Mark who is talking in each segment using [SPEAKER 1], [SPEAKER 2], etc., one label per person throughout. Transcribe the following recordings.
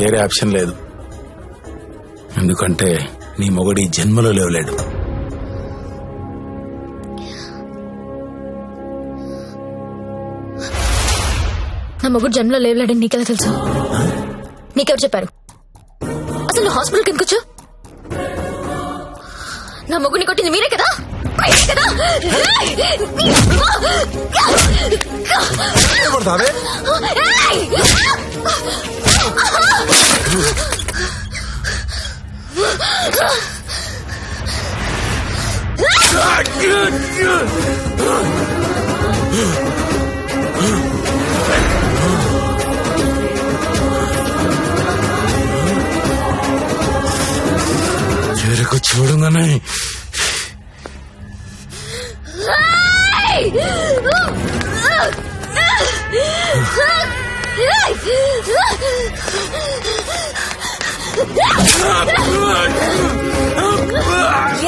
[SPEAKER 1] వేరే ఆప్షన్ లేదు. ఎందుకంటే నీ మొగడి జన్మలో లేవలేడు.
[SPEAKER 2] నా మొగుడు జన్మలో లేవలేడని నీకెలా తెలుసు? నీకెవరు చెప్పారు? అసలు నువ్వు హాస్పిటల్కి ఎందుకు వచ్చావు నా మొగుడిని కొట్టింది మీరే కదా? కదా!
[SPEAKER 1] చెరకు చూడంగానే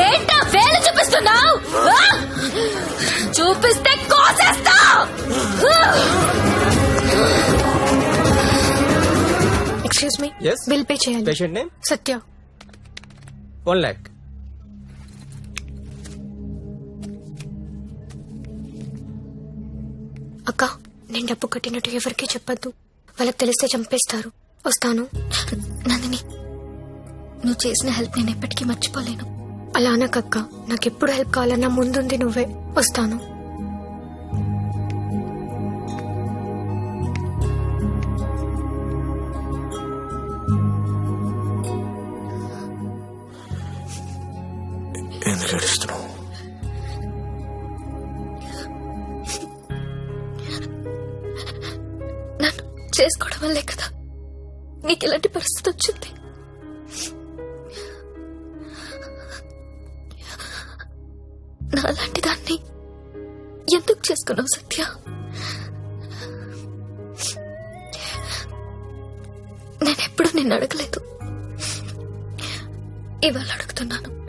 [SPEAKER 2] ఏంటా వేలు చూపిస్తున్నావు? చూపిస్తే కోసేస్తా excuse me
[SPEAKER 3] Yes?
[SPEAKER 2] Bill pay చేయాలి.
[SPEAKER 3] Patient name
[SPEAKER 2] Satya.
[SPEAKER 3] One lakh
[SPEAKER 2] అక్క నేను డబ్బు కట్టినట్టు ఎవరికీ చెప్పొద్దు. వాళ్ళకి తెలిస్తే చంపేస్తారు. వస్తాను. నందిని నువ్వు చేసిన హెల్ప్ నేను ఎప్పటికీ మర్చిపోలేను. అలా అనకక్క. నాకెప్పుడు హెల్ప్ కావాలన్నా ముందుంది నువ్వే. వస్తాను.
[SPEAKER 1] ఎందుకు ఏడుస్తున్నావు?
[SPEAKER 2] నన్ను చేసుకోవడం వల్లే కదా నీకు ఇలాంటి పరిస్థితి వచ్చింది? నాలాంటి దాన్ని ఎందుకు చేసుకున్నావు సత్య? నేనెప్పుడు నిన్ను అడగలేదు. ఇవాళ అడుగుతున్నాను.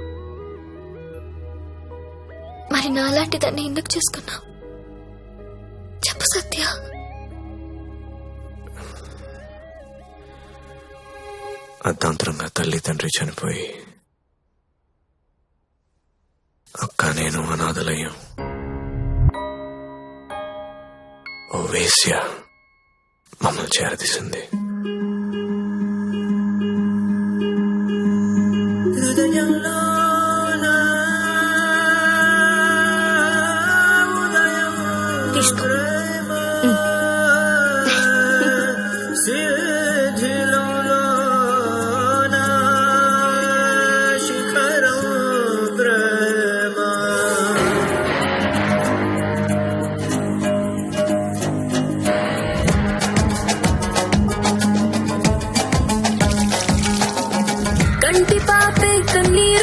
[SPEAKER 2] మరి నాలాంటి దాన్ని ఎందుకు చేసుకున్నావు? చెప్పు సత్య.
[SPEAKER 1] అర్ధాంతరంగా తల్లి తండ్రి చనిపోయి అక్క నేను అనాథలయ్యాం. ఓ వేశ్య మమ్మల్ని చేరదీసింది.
[SPEAKER 2] తీసుకో.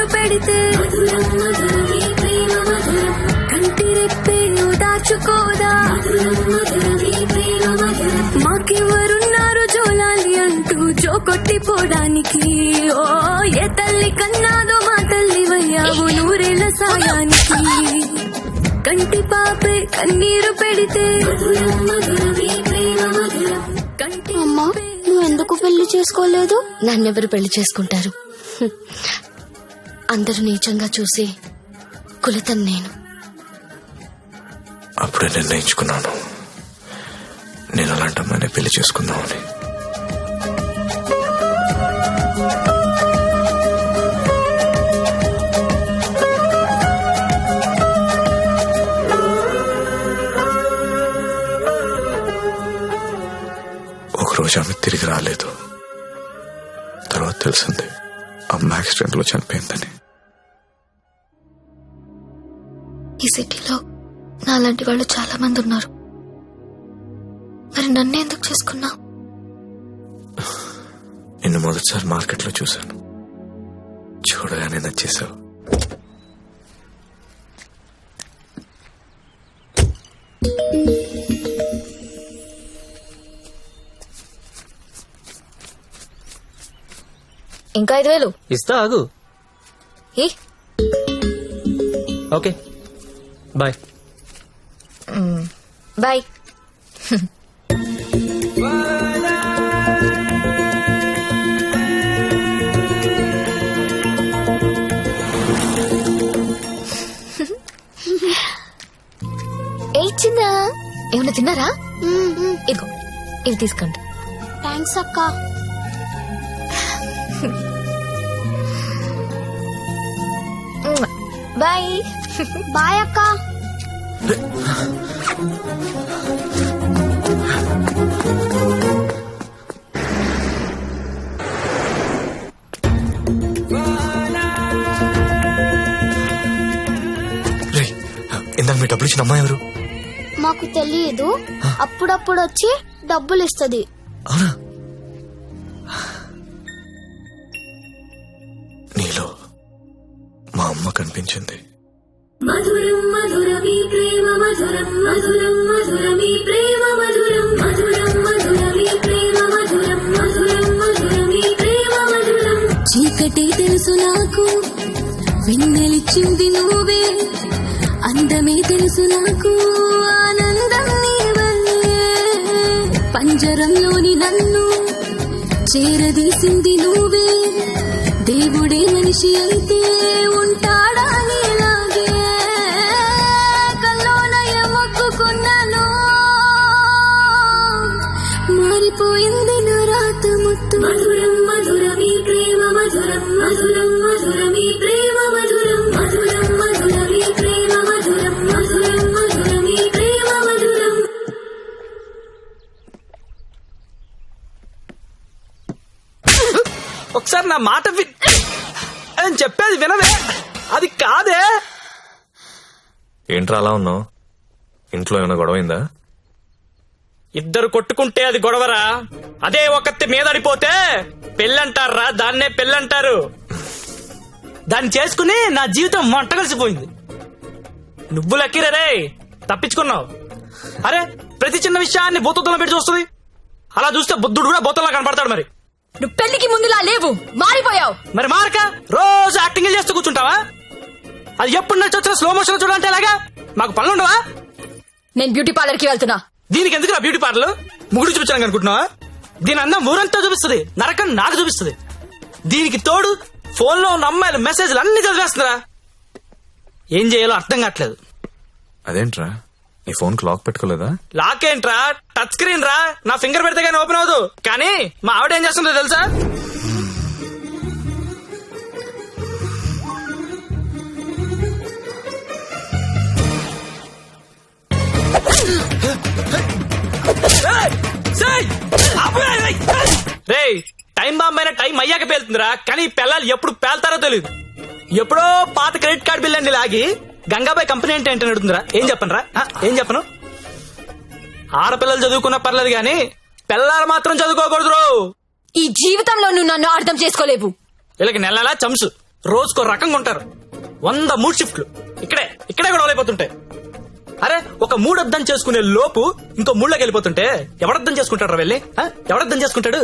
[SPEAKER 4] కన్నీరు పెడితే. కంటి రెప్పే దాచుకోదా. మాకెవరున్నారు జోలాలి అంటూ జో కొట్టిపోవడానికి ఓ ఏ తల్లి కన్నాదో మా తల్లి వయ్యావు నూరేళ్ళ సాయానికి. కంటి పాపే కన్నీరు పెడితే. కంటి
[SPEAKER 5] అమ్మా నువ్వు ఎందుకు పెళ్ళి చేసుకోలేదు?
[SPEAKER 2] నన్నెవరు పెళ్ళి చేసుకుంటారు. అందరూ నీచంగా చూసే కులతం నేను.
[SPEAKER 1] అప్పుడే నిర్ణయించుకున్నాను. నేను అలాంటి అమ్మాయిని పెళ్ళి చేసుకుందామని.
[SPEAKER 6] ఒకరోజు ఆమె తిరిగి రాలేదు. తర్వాత తెలిసిందే. అమ్మ యాక్సిడెంట్లో చనిపోయిందని.
[SPEAKER 2] ఈ సిటీలో నాలాంటి వాళ్ళు చాలా మంది ఉన్నారు. మరి నన్ను ఎందుకు చేసుకున్నావు
[SPEAKER 6] నిన్ను మొదటిసారి మార్కెట్లో చూశాను. చూడగానే నచ్చేసావు
[SPEAKER 2] ఇంకా ఐదు వేలు.
[SPEAKER 3] ఇస్తా ఆగు.
[SPEAKER 2] ఏ?
[SPEAKER 3] ఓకే. బాయ్.
[SPEAKER 2] బాయ్. ఏ ఏమన్నా తిన్నారా? ఇదిగో ఇవి తీసుకోండి.
[SPEAKER 5] థ్యాంక్స్ అక్క.
[SPEAKER 2] బాయ్.
[SPEAKER 5] బాయ్ అక్క.
[SPEAKER 6] ఇందాక మీ డబ్బులు ఇచ్చిన అమ్మాయి ఎవరు?
[SPEAKER 5] మాకు తెలియదు. అప్పుడప్పుడు వచ్చి డబ్బులు ఇస్తుంది.
[SPEAKER 6] అవునా? మా అమ్మ కనిపించింది.
[SPEAKER 4] మధురం మధురమీ ప్రేమ మధురం మధురం మధురమీ ప్రేమ మధురం మధురం మధురమీ ప్రేమ మధురం మధురం మధురమీ ప్రేమ మధురం. చీకటి తెలుసు నాకు వెన్నెలిచ్చింది నువ్వే. అందమే తెలుసు నాకు ఆనందం పంజరంలోని నన్ను చేరదీసింది నువ్వే. దేవుడే మనిషి అయితే రాత ముత్తు. మధురం మధురమీ ప్రేమ మధురం. మధురం మధురమీ ప్రేమ మధురం. మధురం మధురమీ ప్రేమ మధురం. మధురం మధురమీ ప్రేమ మధురం.
[SPEAKER 3] ఒకసారి నా మాట వి నేను చెప్పేది వినవే. అది కాదే.
[SPEAKER 6] ఏంట్రా అలా ఉన్నావు? ఇంట్లో ఏమైనా గొడవైందా
[SPEAKER 3] ఇద్దరు కొట్టుకుంటే అది గొడవరా? అదే ఒకత్తి మీద అడిపోతే పెళ్ళంటారా? దాన్నే పెళ్ళంటారు. దాన్ని చేసుకుని నా జీవితం మంట కలిసిపోయింది నువ్వు లక్కీరే రే? తప్పించుకున్నావు. అరే ప్రతి చిన్న విషయాన్ని బూతద్దులో పెట్టి చూస్తుంది. అలా చూస్తే బుద్ధుడు కూడా బూతల్లా కనపడతాడు మరి.
[SPEAKER 4] నువ్వు పెళ్ళికి ముందులా లేవు మారిపోయావు.
[SPEAKER 3] మరి మారక? రోజు యాక్టింగ్ చేస్తూ కూర్చుంటావా? అది ఎప్పుడు నడిచి వచ్చిన స్లో మోషన్ చూడాలంటే ఎలాగా? మాకు పనులు ఉండవా
[SPEAKER 4] నేను బ్యూటీ పార్లర్కి వెళ్తున్నా.
[SPEAKER 3] దీనికి ఎందుకు బ్యూటీ పార్లర్ ముగుడు చూపించాను అనుకుంటున్నావా? దీని అందం ఊరంతా చూపిస్తుంది నరకం నాకు చూపిస్తుంది. దీనికి తోడు ఫోన్లో ఉన్న అమ్మాయిల మెసేజ్లు అన్ని చదివేస్తున్నారా? ఏం చేయాలో అర్థం కావట్లేదు.
[SPEAKER 6] అదేంట్రా? నీ ఫోన్ లాక్ పెట్టుకోలేదా?
[SPEAKER 3] లాక్ ఏంట్రా? టచ్ స్క్రీన్ రా? నా ఫింగర్ పెడితే కానీ ఓపెన్ అవ్వదు. కానీ మా ఆవిడ ఏం చేస్తుందో తెలుసా? టైం బాంబ్ అయినా టైం అయ్యాక పేలుతుందిరా. కానీ పిల్లలు ఎప్పుడు పేల్తారో తెలియదు ఎప్పుడో పాత క్రెడిట్ కార్డు బిల్ అండి లాగి గంగాబాయ్ కంపెనీ అంటే ఏంటని అడుగుతుందిరా. ఏం చెప్పను రా ఏం చెప్పను? ఆడపిల్లలు చదువుకున్నా పర్లేదు గాని పిల్లలు మాత్రం చదువుకోకూడదు.
[SPEAKER 4] ఈ జీవితంలో నువ్వు నన్ను అర్థం చేసుకోలేవు.
[SPEAKER 3] వీళ్ళకి నెల నెలా చంసు రోజుకో రకంగా ఉంటారు. వంద మూడు షిఫ్ట్లు. ఇక్కడే ఇక్కడే కూడా అయిపోతుంటాయి. అరే ఒక మూడు అర్థం చేసుకునే లోపు ఇంకో మూడులోకి వెళ్ళిపోతుంటే ఎవడర్థం చేసుకుంటాడు వెళ్ళి? ఎవడర్థం చేసుకుంటాడు?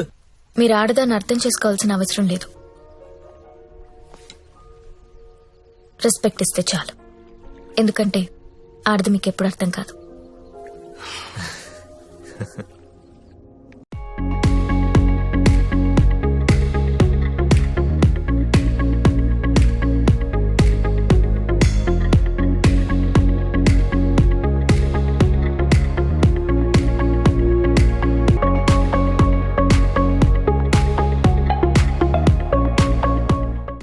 [SPEAKER 2] మీరు ఆడదాన్ని అర్థం చేసుకోవాల్సిన అవసరం లేదు. రెస్పెక్ట్ ఇస్తే చాలు. ఎందుకంటే ఆడది మీకు ఎప్పుడు అర్థం కాదు.